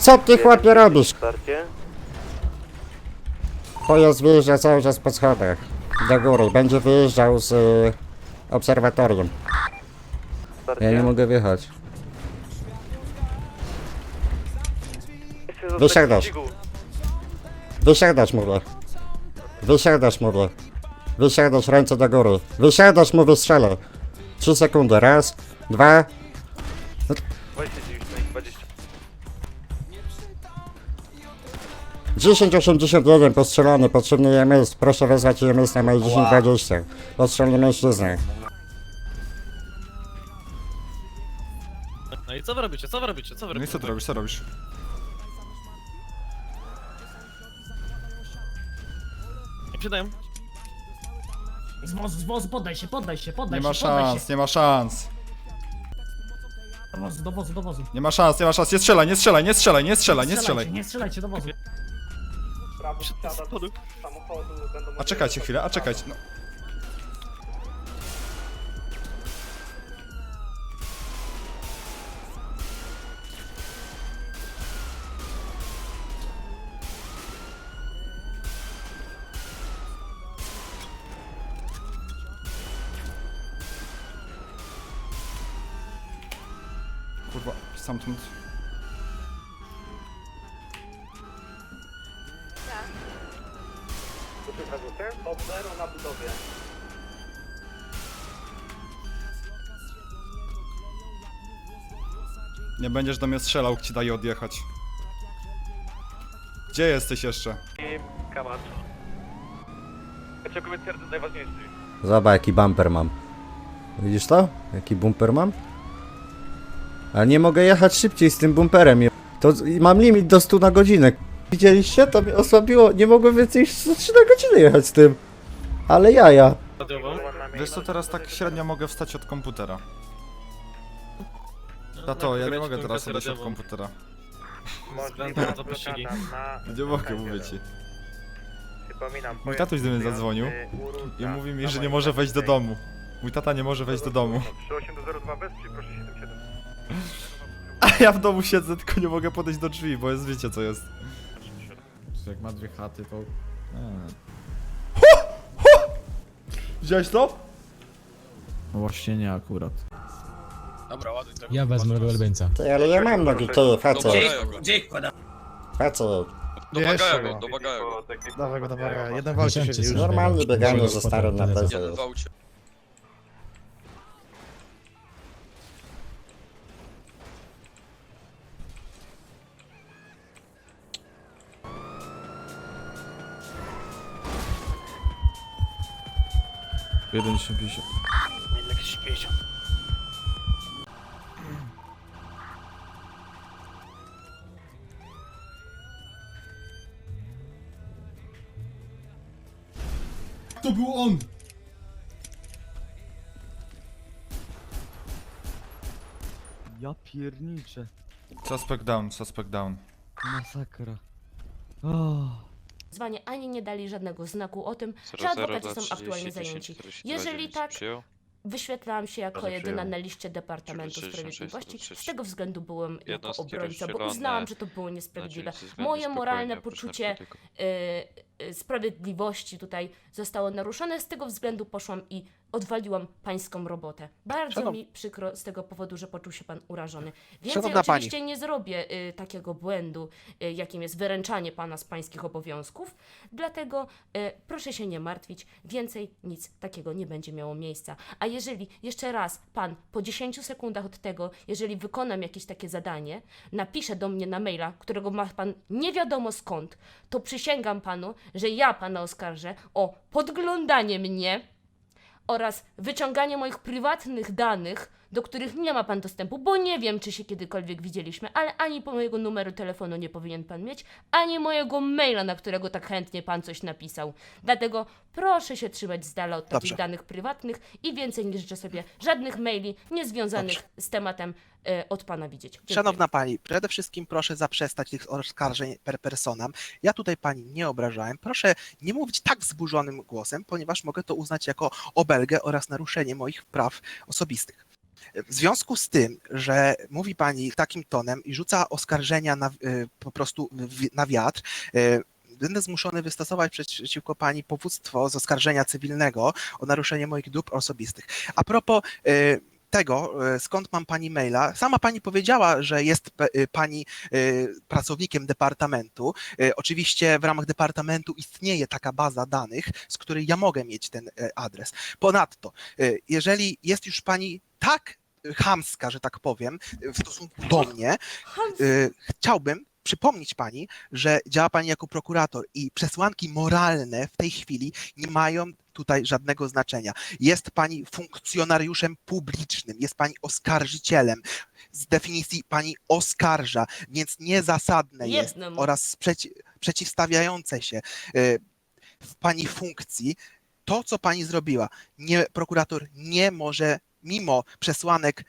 Co ty chłopie robisz? Starcie. Pojazd wyjeżdża cały czas po schodach. Do góry. Będzie wyjeżdżał z y, obserwatorium. Starcie. Ja nie mogę wjechać. Wysiadasz. Wysiadasz mówię. Wysiadasz mówię. Wysiadasz ręce do góry. Wysiadasz mówię strzelę. 3 sekundy. Raz, dwa. 1081 postrzelony, potrzebny EMS. Proszę wezwać EMS na moje 1020. Postrzelony mężczyzna. No i co wy robicie, co wy robicie, co wy No i robicie? co ty robisz, co robisz? Nie przydają. Z wozu, z wozu, poddaj się, poddaj się, poddaj Nie ma się, poddaj szans, się. nie ma szans. Do wozu, do wozu, do wozu. Nie ma szans, nie ma szans. Nie strzelaj, nie strzelaj, nie strzelaj, nie strzelaj, nie Strzelajcie, strzelaj. Nie strzelajcie do wozu. A czekajcie chwilę, a czekajcie. No. Kurwa, stamtąd. Top zero na budowie. Nie będziesz do mnie strzelał, ci daje odjechać. Gdzie jesteś jeszcze? Najważniejszy. Zobacz jaki bumper mam. Widzisz to? Jaki bumper mam? Ale nie mogę jechać szybciej z tym bumperem. To mam limit do 100 na godzinę. Widzieliście? To mnie osłabiło. Nie mogłem więcej niż 103 na godzinę jechać z tym. Ale jaja. Wiesz co, teraz tak średnio mogę wstać od komputera. Tato, ja nie mogę teraz odejść od komputera. Nie mogę, mówię ci. Mój tatuś do mnie zadzwonił I mówi mi, że nie może wejść do domu. Mój tata nie może wejść do domu. 3802 wesprzyj, proszę 77. A ja w domu siedzę, tylko nie mogę podejść do drzwi, bo jest, wiecie co jest. Jak ma dwie chaty, to... Widziałeś to? No właśnie nie akurat. Dobra, ładuj tego. Ja wezmę wielbieńca. Ty, ale ja mam nogi, to facet. Gdzie, gdzie ich kładam? Facet. Do go, do go. Dawaj go, dawaj. Jeden walczy się. Normalny bieganie ze starym na pewno. Jeden. 1 50. Jednak 50. To był on! Ja pierniczę. Suspect down, suspect down. Masakra. Oh. Zwanie ani nie dali żadnego znaku o tym, że adwokaci są aktualnie zajęci. Jeżeli tak, wyświetlałam się jako Dobrze, jedyna na liście Departamentu 96, Sprawiedliwości. Z 96. tego względu byłem jako Jednostki obrońca, bo rozdzielone uznałam, że to było niesprawiedliwe. Moje moralne spokojnie, oprócz poczucie narkotyków. y, sprawiedliwości tutaj zostało naruszone. Z tego względu poszłam i odwaliłam pańską robotę. Bardzo Szanow- mi przykro z tego powodu, że poczuł się pan urażony. Więcej Szanowna pani. oczywiście nie zrobię y, takiego błędu, y, jakim jest wyręczanie pana z pańskich obowiązków. Dlatego y, proszę się nie martwić, więcej nic takiego nie będzie miało miejsca. A jeżeli jeszcze raz pan po 10 sekundach od tego, jeżeli wykonam jakieś takie zadanie, napisze do mnie na maila, którego ma pan nie wiadomo skąd, to przysięgam panu, że ja pana oskarżę o podglądanie mnie oraz wyciąganie moich prywatnych danych, do których nie ma pan dostępu, bo nie wiem, czy się kiedykolwiek widzieliśmy, ale ani po mojego numeru telefonu nie powinien pan mieć, ani mojego maila, na którego tak chętnie pan coś napisał. Dlatego proszę się trzymać z dala od takich Dobrze. danych prywatnych i więcej nie życzę sobie żadnych maili niezwiązanych z tematem e, od pana widzieć. Dziękuję. Szanowna pani, przede wszystkim proszę zaprzestać tych oskarżeń per personam. Ja tutaj pani nie obrażałem. Proszę nie mówić tak wzburzonym głosem, ponieważ mogę to uznać jako obelgę oraz naruszenie moich praw osobistych. W związku z tym, że mówi pani takim tonem i rzuca oskarżenia na, y, po prostu na wiatr, y, będę zmuszony wystosować przeciwko pani powództwo z oskarżenia cywilnego o naruszenie moich dóbr osobistych. A propos y, tego, y, skąd mam pani maila, sama pani powiedziała, że jest y, pani y, pracownikiem departamentu. Oczywiście w ramach departamentu istnieje taka baza danych, z której ja mogę mieć ten e, adres. Ponadto, jeżeli jest już pani tak chamska, że tak powiem, w stosunku do mnie, Hans, y, chciałbym przypomnieć pani, że działa pani jako prokurator i przesłanki moralne w tej chwili nie mają tutaj żadnego znaczenia. Jest pani funkcjonariuszem publicznym, jest pani oskarżycielem. Z definicji pani oskarża, więc niezasadne jest Jednym. oraz sprzeci- przeciwstawiające się y, w pani funkcji to, co pani zrobiła. Nie, prokurator nie może, mimo przesłanek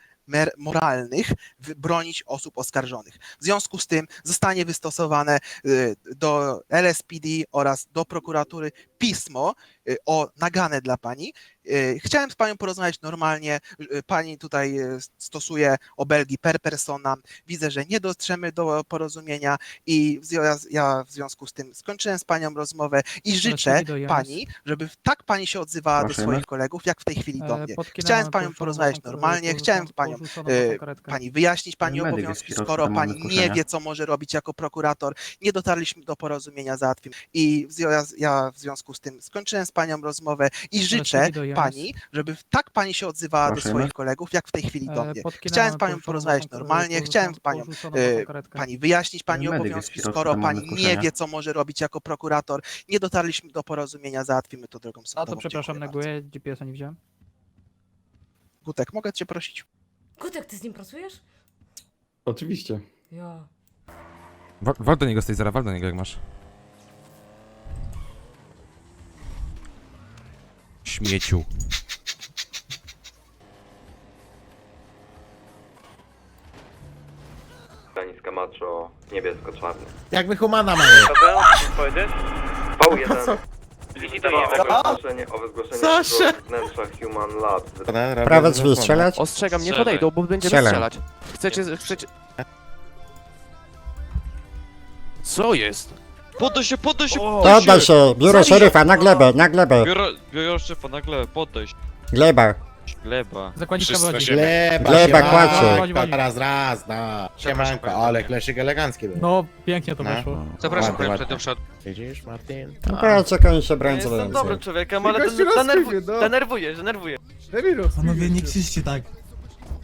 moralnych, bronić osób oskarżonych. W związku z tym zostanie wystosowane y, do LSPD oraz do prokuratury pismo y, o naganę dla pani. Y, Chciałem z panią porozmawiać normalnie. Y, Pani tutaj stosuje obelgi per persona. Widzę, że nie dotrzemy do porozumienia i ja- w związku z tym skończyłem z panią rozmowę i życzę pani, żeby tak pani się odzywała do swoich kolegów, jak w tej chwili do mnie. Chciałem z panią porozmawiać normalnie, chciałem z panią e, pani wyjaśnić pani obowiązki, skoro pani nie wie, co może robić jako prokurator. Nie dotarliśmy do porozumienia, załatwimy. I ja w związku z tym skończyłem z panią rozmowę i życzę pani, żeby tak pani się odzywała do swoich kolegów, jak w tej chwili do mnie. Chciałem z panią porozmawiać normalnie, chciałem z panią e, pani wyjaśnić pani obowiązki, skoro pani nie wie, co może robić jako prokurator. Nie dotarliśmy do porozumienia, załatwimy to drogą A sądową. to przepraszam, neguję, GPS-a nie widziałem. Gutek, mogę cię prosić? Gutek, ty z nim pracujesz? Oczywiście. Ja. Wal, wal do niego z tej zera, wal do niego jak masz. Śmieciu. Denis Camacho, niebiesko-czarny. Jakby humana mamy. Paweł, co powiedzieć? V1. Zgłoszenie, owe zgłoszenie wnętrza Human Lab. Prawe drzwi strzelać? Ostrzegam, nie podejdą, bo będziemy Strzelaj. strzelać. Chcecie, chcecie... Co jest? Poddaj się, poddaj się! Poddaj się! Biuro szeryfa, na glebę, na glebę. Biuro, biuro szefa, nagle, poddaj się. Gleba. Gleba. Zakładniczka wychodzi. Gleba, Gleba, siemanko. Chodź, chodź. Raz, raz, no. Siemanko, ale kleszyk elegancki był. No, pięknie to No. wyszło. Zapraszam, Ładnie, panie ładnie. przed Widzisz, Martin? No jak oni się bronią co Jestem dobrym człowiekiem, ale Gościu ten, denerwu, rozkrywie, no. denerwuje, denerwuje. Panowie, nie krzyczcie tak.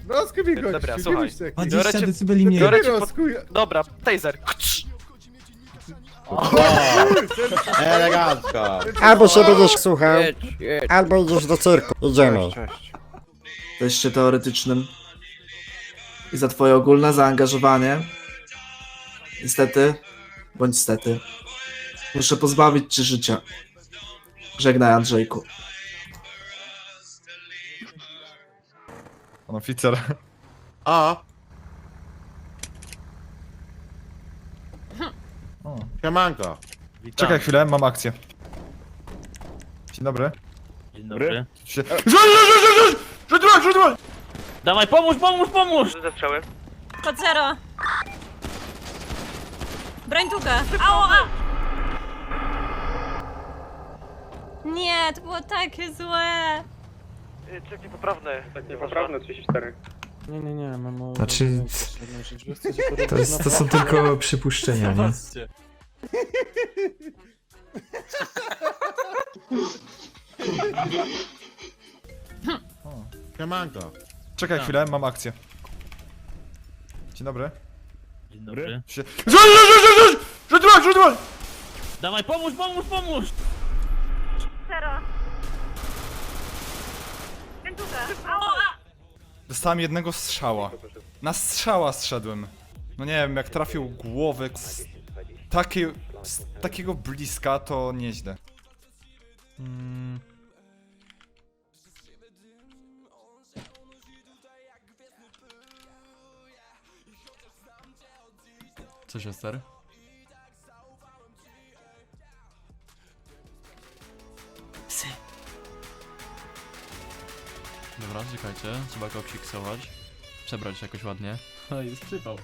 No, go, Dobra, słuchaj. bójcie się. Biorę cię, decybeli biorę cię pod... Dobra, taser. Elegancko. Albo się będziesz słuchał, albo idziesz do cyrku. Idziemy. Teście teoretycznym. I za twoje ogólne zaangażowanie. Niestety, bądź stety, muszę pozbawić cię życia. Żegnaj, Andrzejku. Pan oficer. A, Siemanko. Czekaj chwilę, mam akcję. Dzień dobry. Dzień dobry. Się... Rzuć, rzuć, rzuć, rzuć! Rzuć, rzuć, rzuć, rzuć! Dawaj, pomóż, pomóż, pomóż! Zestrzały. Pod zero. Broń długa. Au, au. Nie, to było takie złe. Czek niepoprawny. Czek niepoprawny, 34. Nie, nie, nie, mam Znaczy, To, jest, to są tylko przypuszczenia, nie? Siemanko. Czekaj chwilę, mam akcję. Dzień dobry. Dzień dobry. Się... Rzuć, rzuć, rzuć, rzuć! Rzuć, rzuć, rzuć! Dawaj, pomóż, pomóż, pomóż! Zero. Dostałem jednego strzała. Na strzała zszedłem. No nie wiem, jak trafił głowę z, z takiego bliska, to nieźle. Mm. Co się stary? Psy. Dobra, czekajcie, trzeba go psiksować. Przebrać jakoś ładnie. O, jest przypał.